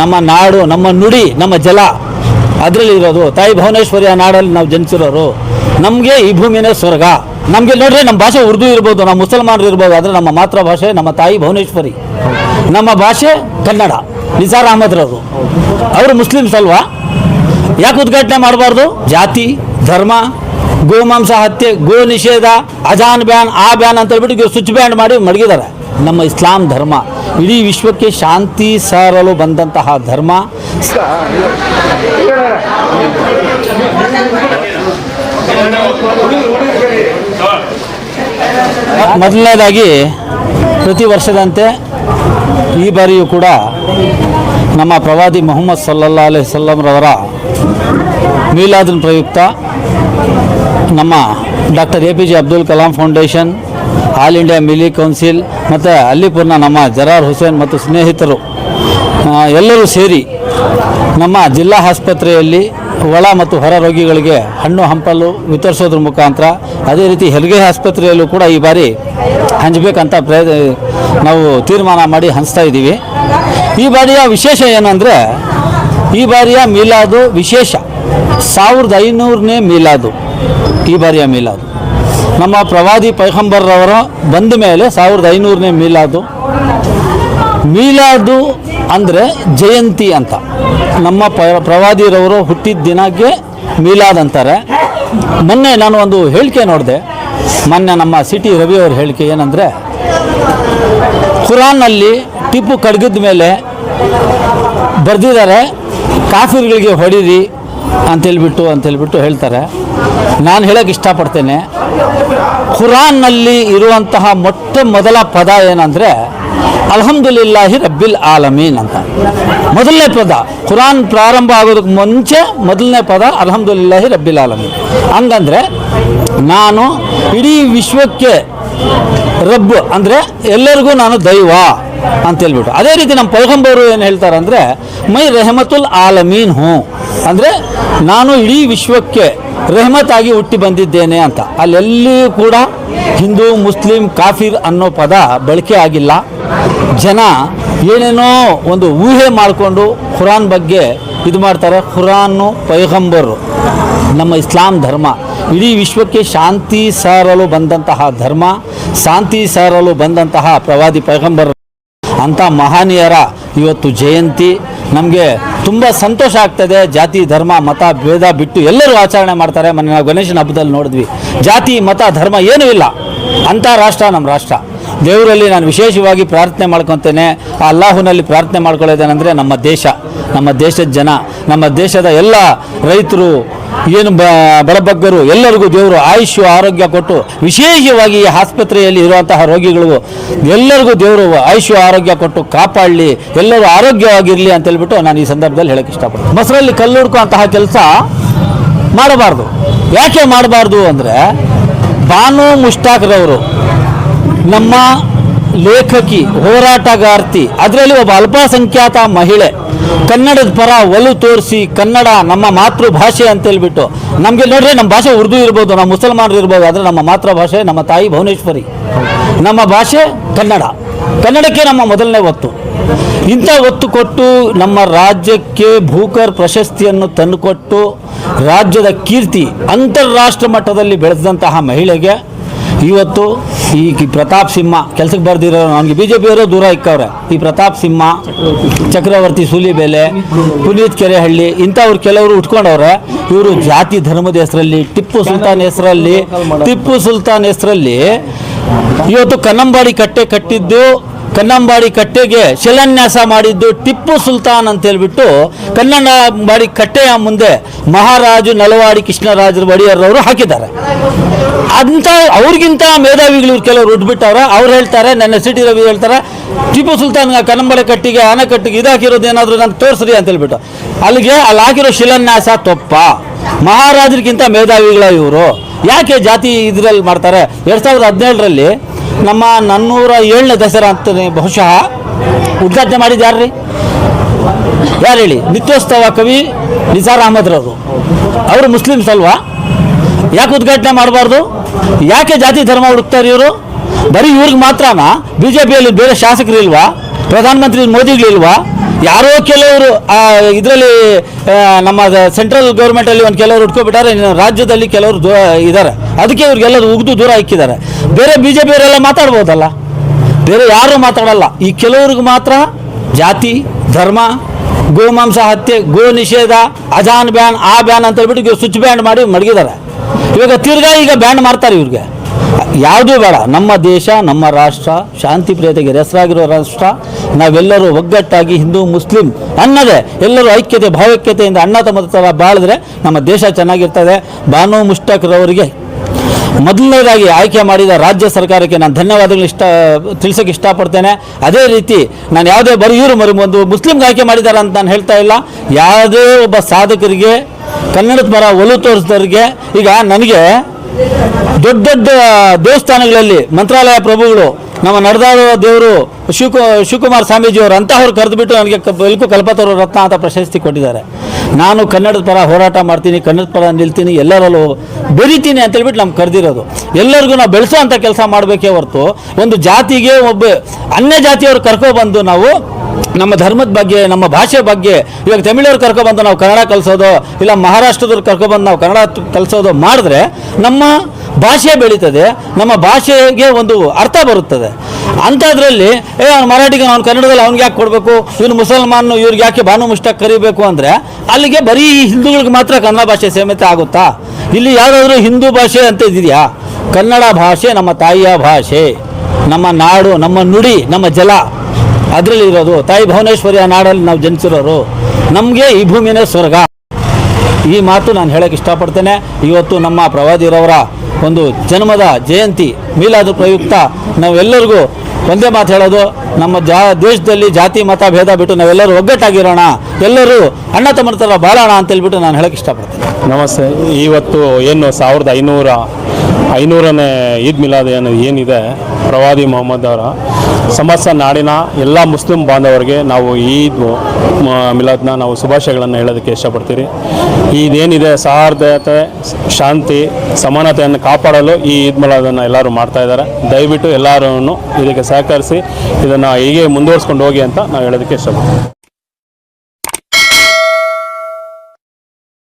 ನಮ್ಮ ನಾಡು, ನಮ್ಮ ನುಡಿ, ನಮ್ಮ ಜಲ. ಅದರಲ್ಲಿ ಇರೋದು ತಾಯಿ ಭುವನೇಶ್ವರಿಯ ನಾಡಲ್ಲಿ ನಾವು ಜನಿಸಿರೋರು. ನಮಗೆ ಈ ಭೂಮಿನೇ ಸ್ವರ್ಗ. ನಮಗೆ ನೋಡ್ರಿ ನಮ್ಮ ಭಾಷೆ ಉರ್ದು ಇರ್ಬೋದು, ನಾವು ಮುಸಲ್ಮಾನರು ಇರ್ಬೋದು, ಆದರೆ ನಮ್ಮ ಮಾತೃಭಾಷೆ ನಮ್ಮ ತಾಯಿ ಭುವನೇಶ್ವರಿ. ನಮ್ಮ ಭಾಷೆ ಕನ್ನಡ, ನಿಸಾರ್ ಅಹಮದ್ರವರು. ಅವರು ಮುಸ್ಲಿಮ್ಸ್ ಅಲ್ವಾ? ಯಾಕೆ ಉದ್ಘಾಟನೆ ಮಾಡಬಾರ್ದು? ಜಾತಿ, ಧರ್ಮ, ಗೋಮಾಂಸ ಹತ್ಯೆ, ಗೋ ನಿಷೇಧ, ಅಜಾನ್ ಬ್ಯಾನ್, ಆ ಬ್ಯಾನ್ ಅಂತ ಹೇಳ್ಬಿಟ್ಟು ಸ್ವಿಚ್ ಬ್ಯಾನ್ ಮಾಡಿ ಮಡಗಿದ್ದಾರೆ. ನಮ್ಮ ಇಸ್ಲಾಂ ಧರ್ಮ. ಇಡೀ ವಿಶ್ವಕ್ಕೆ ಶಾಂತಿ ಸಾರಲು ಬಂದಂತಹ ಧರ್ಮ. ಮೊದಲನೇದಾಗಿ ಪ್ರತಿ ವರ್ಷದಂತೆ ಈ ಬಾರಿಯೂ ಕೂಡ ನಮ್ಮ ಪ್ರವಾದಿ ಮೊಹಮ್ಮದ್ ಸಲ್ಲಲ್ಲಾ ಅಲೈಹಿ ಸಲ್ಲಂರವರ ಮೀಲಾದಿನ ಪ್ರಯುಕ್ತ ನಮ್ಮ doctor A P J Abdul Kalam foundation all India Milli council ಮತ್ತು ಅಲ್ಲಿಪುರ್ನ ನಮ್ಮ ಜರಾರ್ ಹುಸೇನ್ ಮತ್ತು ಸ್ನೇಹಿತರು ಎಲ್ಲರೂ ಸೇರಿ ನಮ್ಮ ಜಿಲ್ಲಾ ಆಸ್ಪತ್ರೆಯಲ್ಲಿ ಒಳ ಮತ್ತು ಹೊರ ರೋಗಿಗಳಿಗೆ ಹಣ್ಣು, ಹಂಪಲು ವಿತರಿಸೋದ್ರ ಮುಖಾಂತರ ಅದೇ ರೀತಿ ಹೆರಿಗೆ ಆಸ್ಪತ್ರೆಯಲ್ಲೂ ಕೂಡ ಈ ಬಾರಿ ಹಂಚಬೇಕಂತ ಪ್ರಯ ನಾವು ತೀರ್ಮಾನ ಮಾಡಿ ಹಂಚ್ತಾ ಇದ್ದೀವಿ. ಈ ಬಾರಿಯ ವಿಶೇಷ ಏನಂದರೆ ಈ ಬಾರಿಯ ಮೀಲಾದು ವಿಶೇಷ. ಸಾವಿರದ ಐನೂರನೇ ಮೀಲಾದು ಈ ಬಾರಿಯ ಮೀಲಾದು. ನಮ್ಮ ಪ್ರವಾದಿ ಪೈಗಂಬರ್ರವರು ಬಂದ ಮೇಲೆ ಸಾವಿರದ ಐನೂರನೇ ಮೀಲಾದು. ಮೀಲಾದು ಅಂದರೆ ಜಯಂತಿ ಅಂತ. ನಮ್ಮ ಪ, ಪ್ರವಾದಿರವರು ಹುಟ್ಟಿದ ದಿನಕ್ಕೆ ಮೀಲಾದ್ ಅಂತಾರೆ. ಮೊನ್ನೆ ನಾನು ಒಂದು ಹೇಳಿಕೆ ನೋಡಿದೆ. ಮೊನ್ನೆ ನಮ್ಮ ಸಿಟಿ ರವಿಯವ್ರ ಹೇಳಿಕೆ ಏನಂದರೆ ಖುರಾನ್ನಲ್ಲಿ ಟಿಪ್ಪು ಕಡ್ಗಿದ ಮೇಲೆ ಬರೆದಿದ್ದಾರೆ, ಕಾಫಿರ್ಗಳಿಗೆ ಹೊಡೀರಿ ಅಂತೇಳ್ಬಿಟ್ಟು ಅಂತೇಳ್ಬಿಟ್ಟು ಹೇಳ್ತಾರೆ. ನಾನು ಹೇಳೋಕ್ಕೆ ಇಷ್ಟಪಡ್ತೇನೆ ಖುರಾನ್ನಲ್ಲಿ ಇರುವಂತಹ ಮೊಟ್ಟ ಮೊದಲ ಪದ ಏನಂದರೆ, ಅಲ್ಹಮ್ದುಲಿಲ್ಲಾಹಿ ರಬ್ಬಿಲ್ ಆಲಮೀನ್ ಅಂತ. ಮೊದಲನೇ ಪದ ಖುರಾನ್ ಪ್ರಾರಂಭ ಆಗೋದಕ್ಕೆ ಮುಂಚೆ ಮೊದಲನೇ ಪದ, ಅಲ್ಹಮ್ದುಲಿಲ್ಲಾಹಿ ರಬ್ಬಿಲ್ ಆಲಮೀನ್ ಹಂಗಂದರೆ, ನಾನು ಇಡೀ ವಿಶ್ವಕ್ಕೆ ರಬ್ ಅಂದರೆ ಎಲ್ಲರಿಗೂ ನಾನು ದೈವ. ಅಂತ ಹೇಳ್ಬಿಟ್ಟು. ಅದೇ ರೀತಿ ನಮ್ಮ ಪೈಗಂಬರು ಏನು ಹೇಳ್ತಾರೆ ಅಂದರೆ ಮೈ ರೆಹಮತುಲ್ ಆಲಮೀನ್ ಹೂ. ಅಂದರೆ, ನಾನು ಇಡೀ ವಿಶ್ವಕ್ಕೆ ರೆಹಮತ್ ಆಗಿ ಹುಟ್ಟಿ ಬಂದಿದ್ದೇನೆ ಅಂತ. ಅಲ್ಲೆಲ್ಲಿಯೂ ಕೂಡ ಹಿಂದೂ, ಮುಸ್ಲಿಂ, ಕಾಫಿರ್ ಅನ್ನೋ ಪದ ಬಳಕೆ ಆಗಿಲ್ಲ. ಜನ ಏನೇನೋ ಒಂದು ಊಹೆ ಮಾಡಿಕೊಂಡು ಖುರಾನ್ ಬಗ್ಗೆ ಇದು ಮಾಡ್ತಾರೆ. ಖುರಾನು ಪೈಗಂಬರು. ನಮ್ಮ ಇಸ್ಲಾಂ ಧರ್ಮ. ಇಡೀ ವಿಶ್ವಕ್ಕೆ ಶಾಂತಿ ಸಾರಲು ಬಂದಂತಹ ಧರ್ಮ, ಶಾಂತಿ ಸಾರಲು ಬಂದಂತಹ ಪ್ರವಾದಿ ಪೈಗಂಬರ್. ಅಂಥ ಮಹನೀಯರ ಇವತ್ತು ಜಯಂತಿ. ನಮಗೆ ತುಂಬ ಸಂತೋಷ ಆಗ್ತದೆ. ಜಾತಿ, ಧರ್ಮ, ಮತ, ಭೇದ ಬಿಟ್ಟು ಎಲ್ಲರೂ ಆಚರಣೆ ಮಾಡ್ತಾರೆ. ಮೊನ್ನೆ ನಾವು ಗಣೇಶನ ಹಬ್ಬದಲ್ಲಿ ನೋಡಿದ್ವಿ. ಜಾತಿ, ಮತ, ಧರ್ಮ ಏನೂ ಇಲ್ಲ. ಅಂಥ ರಾಷ್ಟ್ರ ನಮ್ಮ ರಾಷ್ಟ್ರ. ದೇವರಲ್ಲಿ ನಾನು ವಿಶೇಷವಾಗಿ ಪ್ರಾರ್ಥನೆ ಮಾಡ್ಕೊತೇನೆ, ಆ ಅಲ್ಲಾಹುನಲ್ಲಿ ಪ್ರಾರ್ಥನೆ ಮಾಡ್ಕೊಳ್ಳೋದೇನೆಂದರೆ ನಮ್ಮ ದೇಶ, ನಮ್ಮ ದೇಶದ ಜನ, ನಮ್ಮ ದೇಶದ ಎಲ್ಲ ರೈತರು, ಏನು ಬ, ಬಡಬಗ್ಗರು, ಎಲ್ಲರಿಗೂ ದೇವರು ಆಯುಷ್ಯ, ಆರೋಗ್ಯ ಕೊಟ್ಟು ವಿಶೇಷವಾಗಿ ಈ ಆಸ್ಪತ್ರೆಯಲ್ಲಿ ಇರುವಂತಹ ರೋಗಿಗಳು, ಎಲ್ಲರಿಗೂ ದೇವರು ಆಯುಷ್ಯ, ಆರೋಗ್ಯ ಕೊಟ್ಟು ಕಾಪಾಡಲಿ, ಎಲ್ಲರೂ ಆರೋಗ್ಯವಾಗಿರಲಿ ಅಂತ ಹೇಳ್ಬಿಟ್ಟು ನಾನು ಈ ಸಂದರ್ಭದಲ್ಲಿ ಹೇಳಕ್ಕೆ ಇಷ್ಟಪಡ್ತೀನಿ. ಮೊಸರಲ್ಲಿ ಕಲ್ಲು ಹುಡ್ಕುವಂತಹ ಕೆಲಸ ಮಾಡಬಾರ್ದು. ಯಾಕೆ ಮಾಡಬಾರ್ದು ಅಂದರೆ ಬಾನು ಮುಷ್ತಾಕ್ರವರು ನಮ್ಮ ಲೇಖಕಿ, ಹೋರಾಟಗಾರ್ತಿ, ಅದರಲ್ಲಿ ಒಬ್ಬ ಅಲ್ಪಸಂಖ್ಯಾತ ಮಹಿಳೆ, ಕನ್ನಡದ ಪರ ಒಲು ತೋರಿಸಿ ಕನ್ನಡ ನಮ್ಮ ಮಾತೃಭಾಷೆ ಅಂತ ಹೇಳ್ಬಿಟ್ಟು ನಮಗೆ ನೋಡ್ರಿ ನಮ್ಮ ಭಾಷೆ ಉರ್ದು ಇರ್ಬೋದು, ನಾವು ಮುಸಲ್ಮಾನರು ಇರ್ಬೋದು, ಆದರೆ ನಮ್ಮ ಮಾತೃಭಾಷೆ ನಮ್ಮ ತಾಯಿ ಭುವನೇಶ್ವರಿ. ನಮ್ಮ ಭಾಷೆ ಕನ್ನಡ. ಕನ್ನಡಕ್ಕೆ ನಮ್ಮ ಮೊದಲನೇ ಒತ್ತು. ಇಂಥ ಒತ್ತು ಕೊಟ್ಟು ನಮ್ಮ ರಾಜ್ಯಕ್ಕೆ ಭೂಕರ್ ಪ್ರಶಸ್ತಿಯನ್ನು ತಂದುಕೊಟ್ಟು ರಾಜ್ಯದ ಕೀರ್ತಿ ಅಂತಾರಾಷ್ಟ್ರ ಮಟ್ಟದಲ್ಲಿ ಬೆಳೆಸಿದಂತಹ ಮಹಿಳೆಗೆ, ಇವತ್ತು ಈ ಪ್ರತಾಪ್ ಸಿಂಹ ಕೆಲಸಕ್ಕೆ ಬರ್ದಿರೋ ನನಗೆ ಬಿ ಜೆ ಪಿಯವರು ದೂರ ಇಕ್ಕವ್ರೆ. ಈ ಪ್ರತಾಪ್ ಸಿಂಹ, ಚಕ್ರವರ್ತಿ ಸೂಲಿಬೆಲೆ, ಪುನೀತ್ ಕೆರೆಹಳ್ಳಿ ಇಂಥವ್ರು ಕೆಲವರು ಉಟ್ಕೊಂಡವ್ರೆ, ಇವರು ಜಾತಿ ಧರ್ಮದ ಹೆಸರಲ್ಲಿ, ಟಿಪ್ಪು ಸುಲ್ತಾನ್ ಹೆಸರಲ್ಲಿ, ಟಿಪ್ಪು ಸುಲ್ತಾನ್ ಹೆಸರಲ್ಲಿ ಇವತ್ತು ಕನ್ನಂಬಾಡಿ ಕಟ್ಟೆ ಕಟ್ಟಿದ್ದು, ಕನ್ನಂಬಾಡಿ ಕಟ್ಟೆಗೆ ಶಿಲಾನ್ಯಾಸ ಮಾಡಿದ್ದು ಟಿಪ್ಪು ಸುಲ್ತಾನ್ ಅಂತ ಹೇಳ್ಬಿಟ್ಟು ಕನ್ನಂಬಾಡಿ ಕಟ್ಟೆಯ ಮುಂದೆ ಮಹಾರಾಜು ನಲವಾಡಿ ಕೃಷ್ಣರಾಜರ ಒಡೆಯರ್ ಅವರು ಹಾಕಿದ್ದಾರೆ. ಅಂತ ಅವ್ರಿಗಿಂತ ಮೇಧಾವಿಗಳು ಕೆಲವರು ಉಟ್ಬಿಟ್ಟವ್ರೆ ಅವ್ರು ಹೇಳ್ತಾರೆ, ನನ್ನ ಸಿಟಿ ರವಿ ಹೇಳ್ತಾರೆ, ಟಿಪ್ಪು ಸುಲ್ತಾನ್ ಕನ್ನಂಬಾಡಿ ಕಟ್ಟಿಗೆ ಆನೆಕಟ್ಟಿಗೆ ಕಟ್ಟಿಗೆ ಹಾಕಿರೋದು ಏನಾದರೂ ನಂಗೆ ತೋರಿಸ್ರಿ ಅಂತ ಹೇಳ್ಬಿಟ್ಟು. ಅಲ್ಲಿಗೆ ಅಲ್ಲಿ ಹಾಕಿರೋ ಶಿಲಾನ್ಯಾಸ ತಪ್ಪ. ಮಹಾರಾಜರಿಗಿಂತ ಮೇಧಾವಿಗಳ ಇವರು. ಯಾಕೆ ಜಾತಿ ಇದರಲ್ಲಿ ಮಾಡ್ತಾರೆ? ಎರಡು ಸಾವಿರದ ಹದಿನೇಳರಲ್ಲಿ ನಮ್ಮ ನನ್ನೂರ ಏಳನೇ ದಸರಾ ಅಂತ ಬಹುಶಃ ಉದ್ಘಾಟನೆ ಮಾಡಿದ್ದು ಯಾರ್ರಿ? ಯಾರು ಹೇಳಿ? ನಿತ್ಯೋತ್ಸವ ಕವಿ ನಿಸಾರ್ ಅಹಮದ್ರವರು. ಅವರು ಮುಸ್ಲಿಮ್ಸ್ ಅಲ್ವಾ? ಯಾಕೆ ಉದ್ಘಾಟನೆ ಮಾಡಬಾರ್ದು? ಯಾಕೆ ಜಾತಿ ಧರ್ಮ ಹುಡುಕ್ತಾರೆ ಇವರು ಬರೀ ಇವ್ರಿಗೆ ಮಾತ್ರನಾ? ಬಿ ಜೆ ಪಿಯಲ್ಲಿ ಬೇರೆ ಶಾಸಕರು ಇಲ್ವಾ? ಪ್ರಧಾನಮಂತ್ರಿ ಮೋದಿಗಳಿಲ್ವಾ ಯಾರೋ ಕೆಲವರು ಇದರಲ್ಲಿ ನಮ್ಮ ಸೆಂಟ್ರಲ್ ಗೌರ್ಮೆಂಟಲ್ಲಿ ಒಂದು ಕೆಲವರು ಉಟ್ಕೊಬಿಟ್ಟಾರೆ ರಾಜ್ಯದಲ್ಲಿ ಕೆಲವರು ಇದ್ದಾರೆ ಅದಕ್ಕೆ ಇವ್ರಿಗೆಲ್ಲರೂ ಉಗಿದು ದೂರ ಇಕ್ಕಿದ್ದಾರೆ ಬೇರೆ ಬಿ ಜೆ ಪಿಯವರೆಲ್ಲ ಮಾತಾಡ್ಬೋದಲ್ಲ? ಬೇರೆ ಯಾರೂ ಮಾತಾಡಲ್ಲ. ಈ ಕೆಲವ್ರಿಗೆ ಮಾತ್ರ ಜಾತಿ, ಧರ್ಮ, ಗೋಮಾಂಸ ಹತ್ಯೆ, ಗೋ ನಿಷೇಧ, ಅಜಾನ್ ಬ್ಯಾನ್, ಆ ಬ್ಯಾನ್ ಅಂತ ಹೇಳ್ಬಿಟ್ಟು ಸ್ವಿಚ್ ಬ್ಯಾಂಡ್ ಮಾಡಿ ಮಡಗಿದ್ದಾರೆ. ಇವಾಗ ತಿರ್ಗಾ ಈಗ ಬ್ಯಾಂಡ್ ಮಾಡ್ತಾರೆ ಇವ್ರಿಗೆ. ಯಾವುದೂ ಬೇಡ. ನಮ್ಮ ದೇಶ, ನಮ್ಮ ರಾಷ್ಟ್ರ, ಶಾಂತಿ ಪ್ರಿಯತೆಗೆ ಹೆಸರಾಗಿರೋ ರಾಷ್ಟ್ರ. ನಾವೆಲ್ಲರೂ ಒಗ್ಗಟ್ಟಾಗಿ ಹಿಂದೂ, ಮುಸ್ಲಿಂ ಅನ್ನದೇ. ಎಲ್ಲರೂ ಐಕ್ಯತೆ, ಭಾವೈಕ್ಯತೆಯಿಂದ ಅಣ್ಣ ತಮ್ಮ ಬಾಳಿದ್ರೆ ನಮ್ಮ ದೇಶ ಚೆನ್ನಾಗಿರ್ತದೆ. ಬಾನು ಮುಷ್ಟಕ್ರವರಿಗೆ ಮೊದಲನೇದಾಗಿ ಆಯ್ಕೆ ಮಾಡಿದ ರಾಜ್ಯ ಸರ್ಕಾರಕ್ಕೆ ನಾನು ಧನ್ಯವಾದಗಳು ಇಷ್ಟ, ತಿಳಿಸೋಕೆ ಇಷ್ಟಪಡ್ತೇನೆ. ಅದೇ ರೀತಿ ನಾನು ಯಾವುದೇ ಬರೀ ಇವರು ಮರಿ ಒಂದು ಮುಸ್ಲಿಮ್ಗೆ ಆಯ್ಕೆ ಮಾಡಿದ್ದಾರೆ ಅಂತ ನಾನು ಹೇಳ್ತಾ ಇಲ್ಲ. ಯಾವುದೇ ಒಬ್ಬ ಸಾಧಕರಿಗೆ, ಕನ್ನಡದ ಪರ ಒಲು ತೋರಿಸಿದವ್ರಿಗೆ, ಈಗ ನನಗೆ ದೊಡ್ಡ ದೊಡ್ಡ ದೇವಸ್ಥಾನಗಳಲ್ಲಿ ಮಂತ್ರಾಲಯ ಪ್ರಭುಗಳು, ನಮ್ಮ ನಡೆದಾಡುವ ದೇವರು ಶಿವಕು ಶಿವಕುಮಾರ್ ಸ್ವಾಮೀಜಿಯವರು ಅಂತಹವ್ರು ಕರೆದುಬಿಟ್ಟು ನನಗೆ ಬೆಳಕು ಕಲ್ಪತರು ರತ್ನ ಅಂತ ಪ್ರಶಸ್ತಿ ಕೊಟ್ಟಿದ್ದಾರೆ. ನಾನು ಕನ್ನಡದ ಪರ ಹೋರಾಟ ಮಾಡ್ತೀನಿ, ಕನ್ನಡದ ಪರ ನಿಲ್ತೀನಿ, ಎಲ್ಲರಲ್ಲೂ ಬೆರಿತೀನಿ ಅಂತ ಹೇಳ್ಬಿಟ್ಟು ನಮ್ಗೆ ಕರೆದಿರೋದು. ಎಲ್ಲರಿಗೂ ನಾವು ಬೆಳೆಸೋ ಅಂತ ಕೆಲಸ ಮಾಡಬೇಕೇ ಹೊರತು ಒಂದು ಜಾತಿಗೆ ಒಬ್ಬ ಅನ್ಯ ಜಾತಿಯವ್ರು ಕರ್ಕೊಬಂದು ನಾವು ನಮ್ಮ ಧರ್ಮದ ಬಗ್ಗೆ, ನಮ್ಮ ಭಾಷೆ ಬಗ್ಗೆ, ಇವಾಗ ತಮಿಳವ್ರು ಕರ್ಕೊಬಂದು ನಾವು ಕನ್ನಡ ಕಲಿಸೋದು, ಇಲ್ಲ ಮಹಾರಾಷ್ಟ್ರದವ್ರು ಕರ್ಕೊಬಂದು ನಾವು ಕನ್ನಡ ಕಲಿಸೋದು ಮಾಡಿದ್ರೆ ನಮ್ಮ ಭಾಷೆ ಬೆಳೀತದೆ, ನಮ್ಮ ಭಾಷೆಗೆ ಒಂದು ಅರ್ಥ ಬರುತ್ತದೆ. ಅಂಥದ್ರಲ್ಲಿ, ಏ, ಅವ್ನು ಮರಾಠಿಗೆ, ಅವ್ನು ಕನ್ನಡದಲ್ಲಿ ಅವ್ನಿಗೆ ಯಾಕೆ ಕೊಡಬೇಕು? ಇವನು ಮುಸಲ್ಮಾನ್, ಇವ್ರಿಗೆ ಯಾಕೆ ಭಾನು ಮುಷ್ಟಕ್ ಕರಿಬೇಕು? ಅಂದರೆ, ಅಲ್ಲಿಗೆ ಬರೀ ಹಿಂದೂಗಳಿಗೆ ಮಾತ್ರ ಕನ್ನಡ ಭಾಷೆ ಸೀಮಿತ ಆಗುತ್ತಾ? ಇಲ್ಲಿ ಯಾವುದಾದ್ರೂ ಹಿಂದೂ ಭಾಷೆ ಅಂತ ಇದೆಯಾ ಕನ್ನಡ ಭಾಷೆ ನಮ್ಮ ತಾಯಿಯ ಭಾಷೆ. ನಮ್ಮ ನಾಡು, ನಮ್ಮ ನುಡಿ, ನಮ್ಮ ಜಲ. ಅದರಲ್ಲಿ ಇರೋದು ತಾಯಿ ಭುವನೇಶ್ವರಿಯ ನಾಡಲ್ಲಿ ನಾವು ಜನಿಸಿರೋರು. ನಮಗೆ ಈ ಭೂಮಿನೇ ಸ್ವರ್ಗ. ಈ ಮಾತು ನಾನು ಹೇಳಕ್ಕೆ ಇಷ್ಟಪಡ್ತೇನೆ. ಇವತ್ತು ನಮ್ಮ ಪ್ರವಾದಿರವರ ಒಂದು ಜನ್ಮದ ಜಯಂತಿ, ಮೀಲಾದ ಪ್ರಯುಕ್ತ ನಾವೆಲ್ಲರಿಗೂ ಒಂದೇ ಮಾತು ಹೇಳೋದು, ನಮ್ಮ ಜಾ, ದೇಶದಲ್ಲಿ ಜಾತಿ, ಮತ, ಭೇದ ಬಿಟ್ಟು ನಾವೆಲ್ಲರೂ ಒಗ್ಗಟ್ಟಾಗಿರೋಣ, ಎಲ್ಲರೂ ಅಣ್ಣ ತಮ್ಮನ ಥರ ಬಾಳೋಣ ಅಂತ ಹೇಳ್ಬಿಟ್ಟು ನಾನು ಹೇಳಕ್ಕೆ ಇಷ್ಟಪಡ್ತೇನೆ. ನಮಸ್ತೆ. ಇವತ್ತು ಏನು ಸಾವಿರದ ಐನೂರ, ಐನೂರನೇ ಈದ್ ಮಿಲಾದ ಏನು ಏನಿದೆ, ಪ್ರವಾದಿ ಮೊಹಮ್ಮದ್ ಅವರ. ಸಮಸ್ತ ನಾಡಿನ ಎಲ್ಲ ಮುಸ್ಲಿಂ ಬಾಂಧವರಿಗೆ ನಾವು ಈದ್ ಮಿಲಾದ್ನ ನಾವು ಶುಭಾಶಯಗಳನ್ನು ಹೇಳೋದಕ್ಕೆ ಇಷ್ಟಪಡ್ತೀರಿ. ಇದೇನಿದೆ ಸೌಹಾರ್ದತೆ, ಶಾಂತಿ, ಸಮಾನತೆಯನ್ನು ಕಾಪಾಡಲು ಈ ಈದ್ ಮಿಲಾದನ್ನು ಎಲ್ಲರೂ ಮಾಡ್ತಾ ಇದ್ದಾರೆ. ದಯವಿಟ್ಟು ಎಲ್ಲರೂ ಇದಕ್ಕೆ ಸಹಕರಿಸಿ, ಇದನ್ನು ಹೀಗೆ ಮುಂದುವರಿಸ್ಕೊಂಡು ಹೋಗಿ ಅಂತ ನಾವು ಹೇಳೋದಕ್ಕೆ ಇಷ್ಟಪಡ್ತೀವಿ.